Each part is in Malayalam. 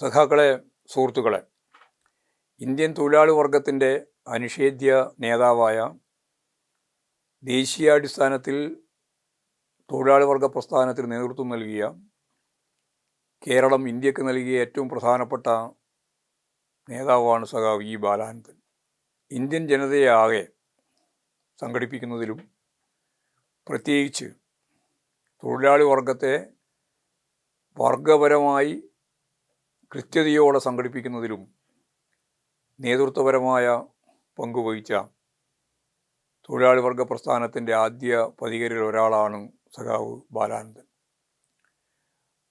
സഖാക്കളെ സുഹൃത്തുക്കളെ ഇന്ത്യൻ തൊഴിലാളി വർഗത്തിന്റെ അനിഷേധ്യ നേതാവായ ദേശീയാടിസ്ഥാനത്തിൽ തൊഴിലാളി വർഗ പ്രസ്ഥാനത്തിന് നേതൃത്വം നൽകിയ കേരളം ഇന്ത്യയ്ക്ക് നൽകിയ ഏറ്റവും പ്രധാനപ്പെട്ട നേതാവാണ് സഖാവ് ഇ ബാലാനന്ദൻ. ഇന്ത്യൻ ജനതയെ ആകെ സംഘടിപ്പിക്കുന്നതിലും പ്രത്യേകിച്ച് തൊഴിലാളി വർഗത്തെ വർഗപരമായി കൃത്യതയോടെ സംഘടിപ്പിക്കുന്നതിലും നേതൃത്വപരമായ പങ്കുവഹിച്ച തൊഴിലാളി വർഗ പ്രസ്ഥാനത്തിന്റെ ആദ്യ പതികരിൽ ഒരാളാണ് സഖാവ് ബാലാനന്ദൻ.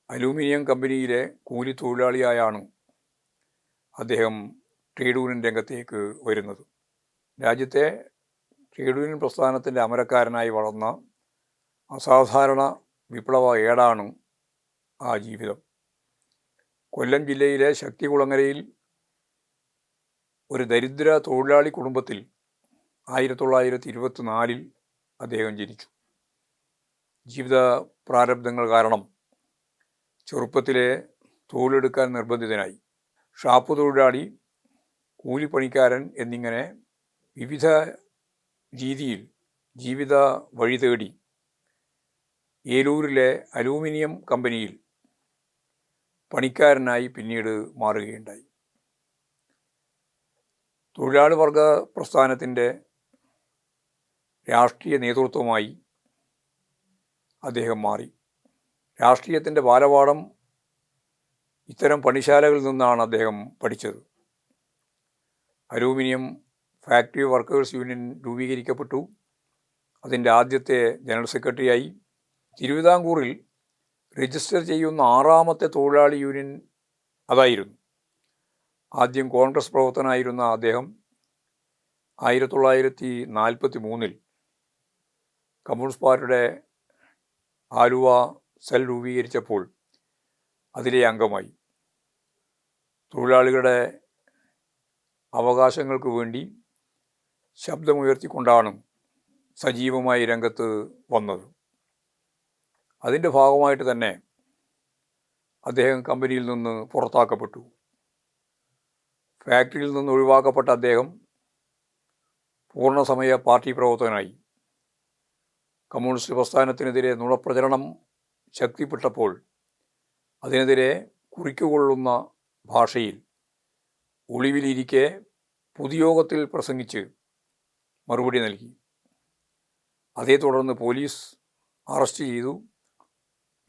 അലൂമിനിയം കമ്പനിയിലെ കൂലി തൊഴിലാളിയായാണ് അദ്ദേഹം ട്രേഡ് യൂണിയൻ രംഗത്തേക്ക് വരുന്നത്. രാജ്യത്തെ ട്രേഡ് യൂണിയൻ പ്രസ്ഥാനത്തിന്റെ അമരക്കാരനായി വളർന്ന അസാധാരണ വിപ്ലവ ഏടാണ് ആ ജീവിതം. കൊല്ലം ജില്ലയിലെ ശക്തികുളങ്ങരയിൽ ഒരു ദരിദ്ര തൊഴിലാളി കുടുംബത്തിൽ ആയിരത്തി തൊള്ളായിരത്തി ഇരുപത്തി നാലിൽ അദ്ദേഹം ജനിച്ചു. ജീവിത പ്രാരബ്ധങ്ങൾ കാരണം ചെറുപ്പത്തിലെ തൊഴിലെടുക്കാൻ നിർബന്ധിതനായി. ഷാപ്പ് തൊഴിലാളി കൂലിപ്പണിക്കാരൻ എന്നിങ്ങനെ വിവിധ രീതിയിൽ ജീവിത വഴി തേടി ഏലൂരിലെ അലൂമിനിയം കമ്പനിയിൽ പണിക്കാരനായി പിന്നീട് മാറുകയുണ്ടായി. തൊഴിലാളി വർഗ പ്രസ്ഥാനത്തിന്റെ രാഷ്ട്രീയ നേതൃത്വമായി അദ്ദേഹം മാറി. രാഷ്ട്രീയത്തിന്റെ ബാലപാഠം ഇത്തരം പണിശാലകളിൽ നിന്നാണ് അദ്ദേഹം പഠിച്ചത്. അലൂമിനിയം ഫാക്ടറി വർക്കേഴ്സ് യൂണിയൻ രൂപീകരിക്കപ്പെട്ടു. അതിന്റെ ആദ്യത്തെ ജനറൽ സെക്രട്ടറിയായി. തിരുവിതാംകൂറിൽ രജിസ്റ്റർ ചെയ്യുന്ന ആറാമത്തെ തൊഴിലാളി യൂണിയൻ അതായിരുന്നു. ആദ്യം കോൺഗ്രസ് പ്രവർത്തനായിരുന്ന അദ്ദേഹം ആയിരത്തി തൊള്ളായിരത്തി നാൽപ്പത്തി മൂന്നിൽ കമ്മ്യൂണിസ്റ്റ് പാർട്ടിയുടെ ആലുവ സെൽ രൂപീകരിച്ചപ്പോൾ അതിലെ അംഗമായി. തൊഴിലാളികളുടെ അവകാശങ്ങൾക്ക് വേണ്ടി ശബ്ദമുയർത്തിക്കൊണ്ടാണ് സജീവമായി രംഗത്ത് വന്നത്. അതിന്റെ ഭാഗമായിട്ട് തന്നെ അദ്ദേഹം കമ്പനിയിൽ നിന്ന് പുറത്താക്കപ്പെട്ടു. ഫാക്ടറിയിൽ നിന്ന് ഒഴിവാക്കപ്പെട്ട അദ്ദേഹം പൂർണസമയ പാർട്ടി പ്രവർത്തകനായി. കമ്മ്യൂണിസ്റ്റ് പ്രസ്ഥാനത്തിനെതിരെ നുണപ്രചരണം ശക്തിപ്പെട്ടപ്പോൾ അതിനെതിരെ കുറിക്കുകൊള്ളുന്ന ഭാഷയിൽ ഒളിവിലിരിക്കെ പൊതുയോഗത്തിൽ പ്രസംഗിച്ച് മറുപടി നൽകി. അതേ തുടർന്ന് പോലീസ് അറസ്റ്റ് ചെയ്തു.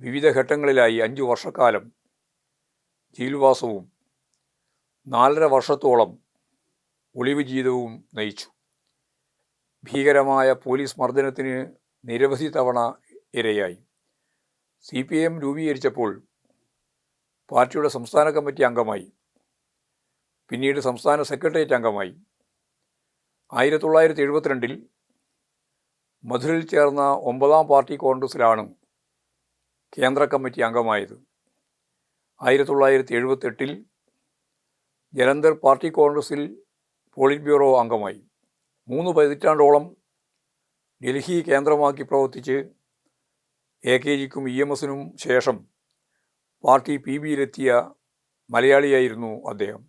വിവിധ ഘട്ടങ്ങളിലായി അഞ്ചു വർഷക്കാലം ജയിൽവാസവും നാലര വർഷത്തോളം ഒളിവ് ജീവിതവും നയിച്ചു. ഭീകരമായ പോലീസ് മർദ്ദനത്തിന് നിരവധി തവണ ഇരയായി. സി പി എം രൂപീകരിച്ചപ്പോൾ പാർട്ടിയുടെ സംസ്ഥാന കമ്മിറ്റി അംഗമായി. പിന്നീട് സംസ്ഥാന സെക്രട്ടേറിയറ്റ് അംഗമായി. ആയിരത്തി തൊള്ളായിരത്തി എഴുപത്തിരണ്ടിൽ മധുരയിൽ ചേർന്ന ഒമ്പതാം പാർട്ടി കോൺഗ്രസിലാണ് കേന്ദ്ര കമ്മിറ്റി അംഗമായത് ആയിരത്തി തൊള്ളായിരത്തി എഴുപത്തെട്ടിൽ ജലന്ധർ പാർട്ടി കോൺഗ്രസിൽ പോളിറ്റ് ബ്യൂറോ അംഗമായി. മൂന്ന് പതിറ്റാണ്ടോളം ഡൽഹി കേന്ദ്രമാക്കി പ്രവർത്തിച്ച് എ കെ ജിക്കും ഇ എം എസിനും ശേഷം പാർട്ടി പി ബിയിലെത്തിയ മലയാളിയായിരുന്നു അദ്ദേഹം.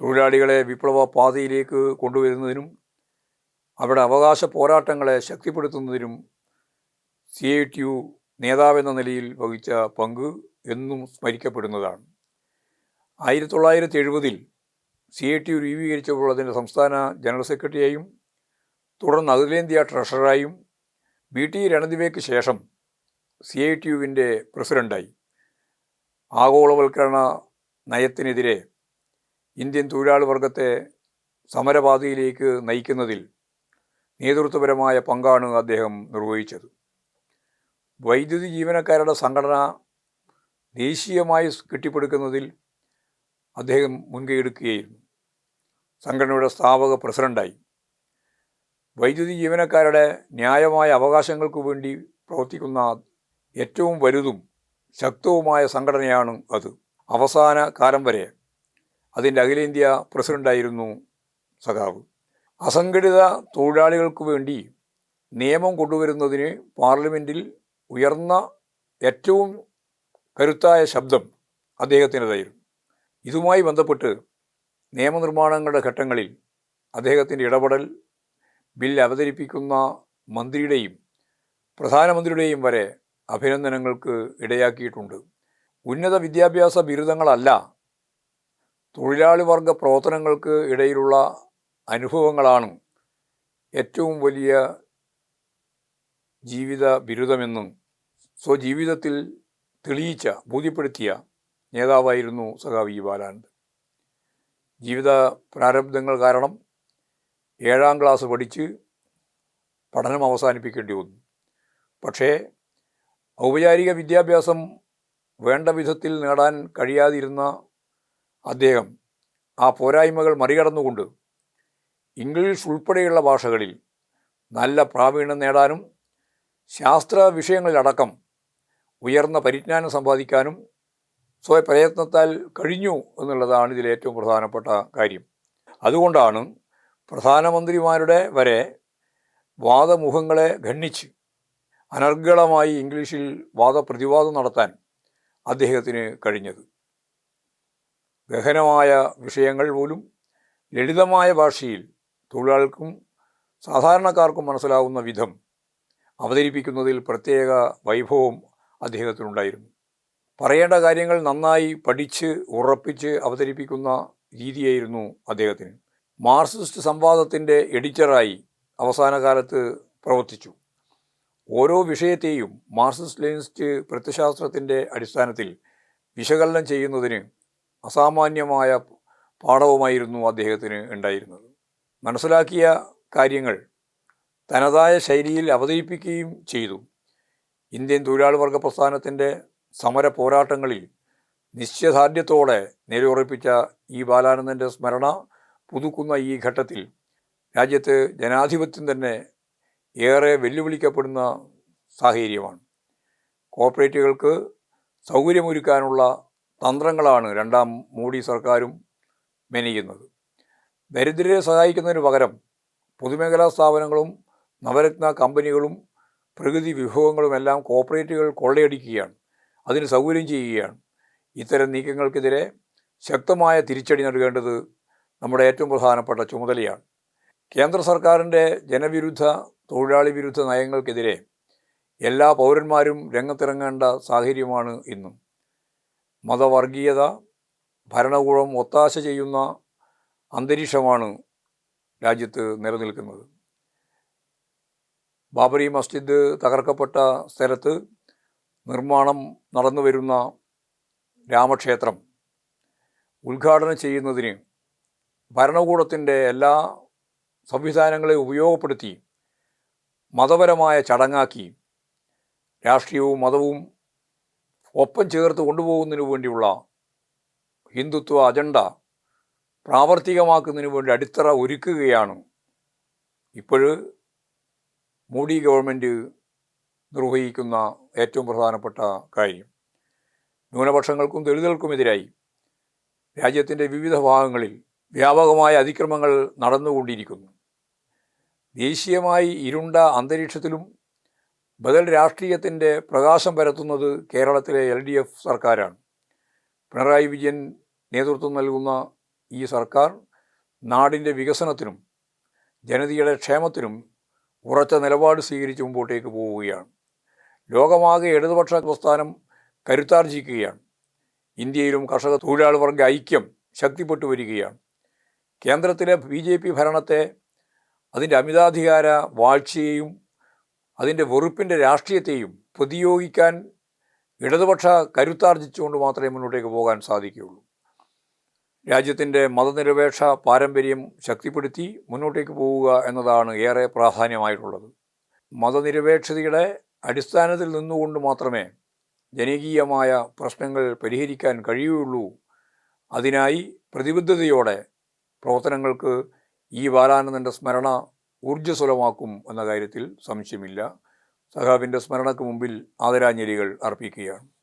തൊഴിലാളികളെ വിപ്ലവ പാതയിലേക്ക് കൊണ്ടുവരുന്നതിനും അവരുടെ അവകാശ പോരാട്ടങ്ങളെ ശക്തിപ്പെടുത്തുന്നതിനും സി ഐ ടി യു നേതാവെന്ന നിലയിൽ വഹിച്ച പങ്ക് എന്നും സ്മരിക്കപ്പെടുന്നതാണ്. ആയിരത്തി തൊള്ളായിരത്തി എഴുപതിൽ സി ഐ ടി രൂപീകരിച്ചപ്പോൾ അതിന്റെ സംസ്ഥാന ജനറൽ സെക്രട്ടറിയായും തുടർന്ന് അഖിലേന്ത്യാ ട്രഷററായും ബി ടി രണദിവയ്ക്ക് ശേഷം സി ഐ ടി യുവിന്റെ പ്രസിഡന്റായി ആഗോളവൽക്കരണ നയത്തിനെതിരെ ഇന്ത്യൻ തൊഴിലാളി വർഗത്തെ സമരപാതയിലേക്ക് നയിക്കുന്നതിൽ നേതൃത്വപരമായ പങ്കാണ് അദ്ദേഹം നിർവഹിച്ചത്. വൈദ്യുതി ജീവനക്കാരുടെ സംഘടന ദേശീയമായി കെട്ടിപ്പടുക്കുന്നതിൽ അദ്ദേഹം മുൻകൈയെടുക്കുകയായിരുന്നു. സംഘടനയുടെ സ്ഥാപക പ്രസിഡന്റായി വൈദ്യുതി ജീവനക്കാരുടെ ന്യായമായ അവകാശങ്ങൾക്ക് വേണ്ടി പ്രവർത്തിക്കുന്ന ഏറ്റവും വലുതും ശക്തവുമായ സംഘടനയാണ് അത്. അവസാന കാലം വരെ അതിന്റെ അഖിലേന്ത്യാ പ്രസിഡന്റായിരുന്നു സഖാവ്. അസംഘടിത തൊഴിലാളികൾക്ക് വേണ്ടി നിയമം കൊണ്ടുവരുന്നതിന് പാർലമെന്റിൽ ഉയർന്ന ഏറ്റവും കരുത്തായ ശബ്ദം അദ്ദേഹത്തിന്റെതായിരുന്നു ഇതുമായി ബന്ധപ്പെട്ട് നിയമനിർമ്മാണങ്ങളുടെ ഘട്ടങ്ങളിൽ അദ്ദേഹത്തിന്റെ ഇടപെടൽ ബിൽ അവതരിപ്പിക്കുന്ന മന്ത്രിയുടെയും പ്രധാനമന്ത്രിയുടെയും വരെ അഭിനന്ദനങ്ങൾക്ക് ഇടയാക്കിയിട്ടുണ്ട്. ഉന്നത വിദ്യാഭ്യാസ ബിരുദങ്ങളല്ല തൊഴിലാളി വർഗ പ്രവർത്തനങ്ങൾക്ക് ഇടയിലുള്ള അനുഭവങ്ങളാണ് ഏറ്റവും വലിയ ജീവിത ബിരുദമെന്നും സ്വജീവിതത്തിൽ തെളിയിച്ച ബോധ്യപ്പെടുത്തിയ നേതാവായിരുന്നു സഖാവി ബാലാനന്ദ് ജീവിത പ്രാരബ്ധങ്ങൾ കാരണം ഏഴാം ക്ലാസ് പഠിച്ച് പഠനം അവസാനിപ്പിക്കേണ്ടി വന്നു. പക്ഷേ ഔപചാരിക വിദ്യാഭ്യാസം വേണ്ട വിധത്തിൽ നേടാൻ കഴിയാതിരുന്ന അദ്ദേഹം ആ പോരായ്മകൾ മറികടന്നുകൊണ്ട് ഇംഗ്ലീഷ് ഉൾപ്പെടെയുള്ള ഭാഷകളിൽ നല്ല പ്രാവീണ്യം നേടാനും ശാസ്ത്ര വിഷയങ്ങളിലടക്കം ഉയർന്ന പരിജ്ഞാനം സമ്പാദിക്കാനും സ്വയപ്രയത്നത്താൽ കഴിഞ്ഞു എന്നുള്ളതാണ് ഇതിൽ ഏറ്റവും പ്രധാനപ്പെട്ട കാര്യം. അതുകൊണ്ടാണ് പ്രധാനമന്ത്രിമാരുടെ വരെ വാദമുഖങ്ങളെ ഖണ്ഡിച്ച് അനർഗളമായി ഇംഗ്ലീഷിൽ വാദപ്രതിവാദം നടത്താൻ അദ്ദേഹത്തിന് കഴിഞ്ഞത്. ഗഹനമായ വിഷയങ്ങൾ പോലും ലളിതമായ ഭാഷയിൽ തൊഴിലാൾക്കും സാധാരണക്കാർക്കും മനസ്സിലാവുന്ന വിധം അവതരിപ്പിക്കുന്നതിൽ പ്രത്യേക വൈഭവം അദ്ദേഹത്തിനുണ്ടായിരുന്നു. പറയേണ്ട കാര്യങ്ങൾ നന്നായി പഠിച്ച് ഉറപ്പിച്ച് അവതരിപ്പിക്കുന്ന രീതിയായിരുന്നു അദ്ദേഹത്തിന്. മാർക്സിസ്റ്റ് സംവാദത്തിന്റെ എഡിറ്ററായി അവസാന കാലത്ത് പ്രവർത്തിച്ചു. ഓരോ വിഷയത്തെയും മാർക്സിസ്റ്റ് ലെനിസ്റ്റ് പ്രത്യശാസ്ത്രത്തിന്റെ അടിസ്ഥാനത്തിൽ വിശകലനം ചെയ്യുന്നതിന് അസാമാന്യമായ പാഠവുമായിരുന്നു അദ്ദേഹത്തിന് ഉണ്ടായിരുന്നത്. മനസ്സിലാക്കിയ കാര്യങ്ങൾ തനതായ ശൈലിയിൽ അവതരിപ്പിക്കുകയും ചെയ്തു. ഇന്ത്യൻ തൊഴിലാളി വർഗ പ്രസ്ഥാനത്തിന്റെ സമര പോരാട്ടങ്ങളിൽ നിശ്ചയദാർഢ്യത്തോടെ നിലയുറപ്പിച്ച ഈ ബാലാനന്ദന്റെ സ്മരണ പുതുക്കുന്ന ഈ ഘട്ടത്തിൽ രാജ്യത്ത് ജനാധിപത്യം തന്നെ ഏറെ വെല്ലുവിളിക്കപ്പെടുന്ന സാഹചര്യമാണ്. കോർപ്പറേറ്റുകൾക്ക് സൗകര്യമൊരുക്കാനുള്ള തന്ത്രങ്ങളാണ് രണ്ടാം മോഡി സർക്കാരും മെനയുന്നത്. ദരിദ്രരെ സഹായിക്കുന്നതിന് പകരം പൊതുമേഖലാ സ്ഥാപനങ്ങളും നവരത്ന കമ്പനികളും പ്രകൃതി വിഭവങ്ങളുമെല്ലാം കോപ്പറേറ്റുകൾ കൊള്ളയടിക്കുകയാണ്. അതിന് സൗകര്യം ചെയ്യുകയാണ്. ഇത്തരം നീക്കങ്ങൾക്കെതിരെ ശക്തമായ തിരിച്ചടി നൽകേണ്ടത് നമ്മുടെ ഏറ്റവും പ്രധാനപ്പെട്ട ചുമതലയാണ്. കേന്ദ്ര സർക്കാരിന്റെ ജനവിരുദ്ധ തൊഴിലാളി വിരുദ്ധ നയങ്ങൾക്കെതിരെ എല്ലാ പൗരന്മാരും രംഗത്തിറങ്ങേണ്ട സാഹചര്യമാണ് ഇന്നും. മതവർഗീയത ഭരണകൂടം ഒത്താശ ചെയ്യുന്ന അന്തരീക്ഷമാണ് രാജ്യത്ത് നിലനിൽക്കുന്നത്. ബാബറി മസ്ജിദ് തകർക്കപ്പെട്ട സ്ഥലത്ത് നിർമ്മാണം നടന്നു വരുന്ന രാമക്ഷേത്രം ഉദ്ഘാടനം ചെയ്യുന്നതിന് ഭരണകൂടത്തിന്റെ എല്ലാ സംവിധാനങ്ങളെ ഉപയോഗപ്പെടുത്തി മതപരമായ ചടങ്ങാക്കി രാഷ്ട്രീയവും മതവും ഒപ്പം ചേർത്ത് കൊണ്ടുപോകുന്നതിന് വേണ്ടിയുള്ള ഹിന്ദുത്വ അജണ്ട പ്രാവർത്തികമാക്കുന്നതിന് വേണ്ടി അടിത്തറ ഒരുക്കുകയാണ് ഇപ്പോഴ് മോഡി ഗവൺമെന്റ് നിർവഹിക്കുന്ന ഏറ്റവും പ്രധാനപ്പെട്ട കാര്യം. ന്യൂനപക്ഷങ്ങൾക്കും ദളിതർക്കുമെതിരായി രാജ്യത്തിന്റെ വിവിധ ഭാഗങ്ങളിൽ വ്യാപകമായ അതിക്രമങ്ങൾ നടന്നുകൊണ്ടിരിക്കുന്നു. ദേശീയമായി ഇരുണ്ട അന്തരീക്ഷത്തിലും ബദൽ രാഷ്ട്രീയത്തിന്റെ പ്രകാശം പരത്തുന്നത് കേരളത്തിലെ എൽ ഡി എഫ് സർക്കാരാണ്. പിണറായി വിജയൻ നേതൃത്വം നൽകുന്ന ഈ സർക്കാർ നാടിന്റെ വികസനത്തിനും ജനതയുടെ ക്ഷേമത്തിനും ഉറച്ച നിലപാട് സ്വീകരിച്ച് മുമ്പോട്ടേക്ക് പോവുകയാണ്. ലോകമാകെ ഇടതുപക്ഷ പ്രസ്ഥാനം കരുത്താർജിക്കുകയാണ്. ഇന്ത്യയിലും കർഷക തൊഴിലാളി വർഗ ഐക്യം ശക്തിപ്പെട്ടു വരികയാണ്. കേന്ദ്രത്തിലെ ബി ജെ പി ഭരണത്തെ അതിന്റെ അമിതാധികാര വാഴ്ചയെയും അതിന്റെ വെറുപ്പിന്റെ രാഷ്ട്രീയത്തെയും പ്രതിയോഗിക്കാൻ ഇടതുപക്ഷ കരുത്താർജിച്ചുകൊണ്ട് മാത്രമേ മുന്നോട്ടേക്ക് പോകാൻ സാധിക്കുകയുള്ളൂ. രാജ്യത്തിന്റെ മതനിരപേക്ഷ പാരമ്പര്യം ശക്തിപ്പെടുത്തി മുന്നോട്ടേക്ക് പോവുക എന്നതാണ് ഏറെ പ്രാധാന്യമായിട്ടുള്ളത്. മതനിരപേക്ഷതയുടെ അടിസ്ഥാനത്തിൽ നിന്നുകൊണ്ട് മാത്രമേ ജനകീയമായ പ്രശ്നങ്ങൾ പരിഹരിക്കാൻ കഴിയുകയുള്ളൂ. അതിനായി പ്രതിബദ്ധതയോടെ പ്രവർത്തനങ്ങൾക്ക് ഈ ബാലാനന്ദന്റെ സ്മരണ ഊർജസ്വലമാക്കും എന്ന കാര്യത്തിൽ സംശയമില്ല. സഹാബിന്റെ സ്മരണക്ക് മുമ്പിൽ ആദരാഞ്ജലികൾ അർപ്പിക്കുകയാണ്.